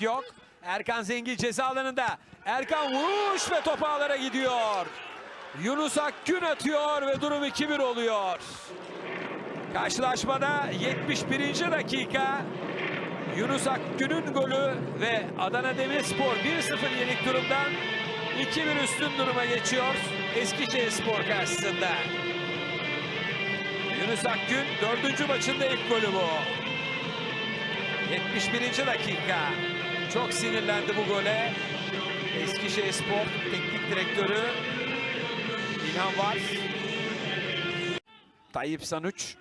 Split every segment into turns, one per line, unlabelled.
yok. Erkan Zengin ceza alanında. Erkan vuruş ve top ağlara gidiyor. Yunus Akgün atıyor ve durum 2-1 oluyor. Karşılaşmada 71. dakika Yunus Akgün'ün golü ve Adana Demirspor 1-0 yenik durumdan 2-1 üstün duruma geçiyor Eskişehirspor karşısında. Yunus Akgün dördüncü maçında ilk golü bu. 71. dakika. Çok sinirlendi bu gole. Eskişehirspor teknik direktörü İlhan var. Tayyip Sanuç.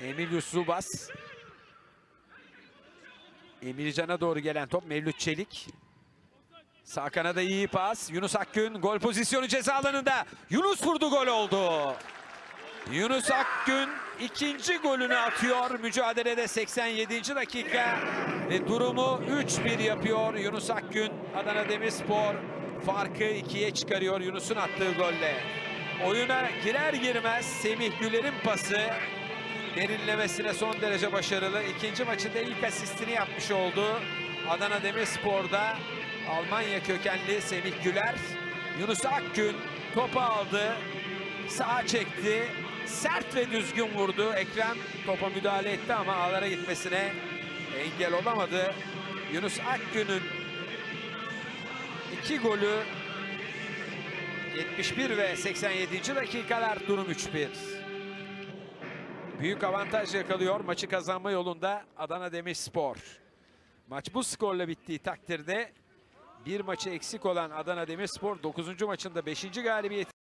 Emilius Zubas. Emircan'a doğru gelen top Mevlüt Çelik. Sağ kanada iyi pas. Yunus Akgün gol pozisyonu ceza alanında. Yunus vurdu gol oldu. Yunus Akgün ikinci golünü atıyor. Mücadelede 87. dakika ve durumu 3-1 yapıyor Yunus Akgün. Adana Demirspor farkı ikiye çıkarıyor Yunus'un attığı golle. Oyuna girer girmez Semih Güler'in pası derinlemesine son derece başarılı. İkinci maçında ilk asistini yapmış oldu. Adana Demirspor'da Almanya kökenli Semih Güler. Yunus Akgün topu aldı. Sağa çekti. Sert ve düzgün vurdu. Ekrem topa müdahale etti ama ağlara gitmesine engel olamadı. Yunus Akgün'ün iki golü 71 ve 87. dakikalar durum 3-1. Büyük avantaj yakalıyor maçı kazanma yolunda Adana Demirspor. Maç bu skorla bittiği takdirde bir maçı eksik olan Adana Demirspor 9. maçında 5. galibiyeti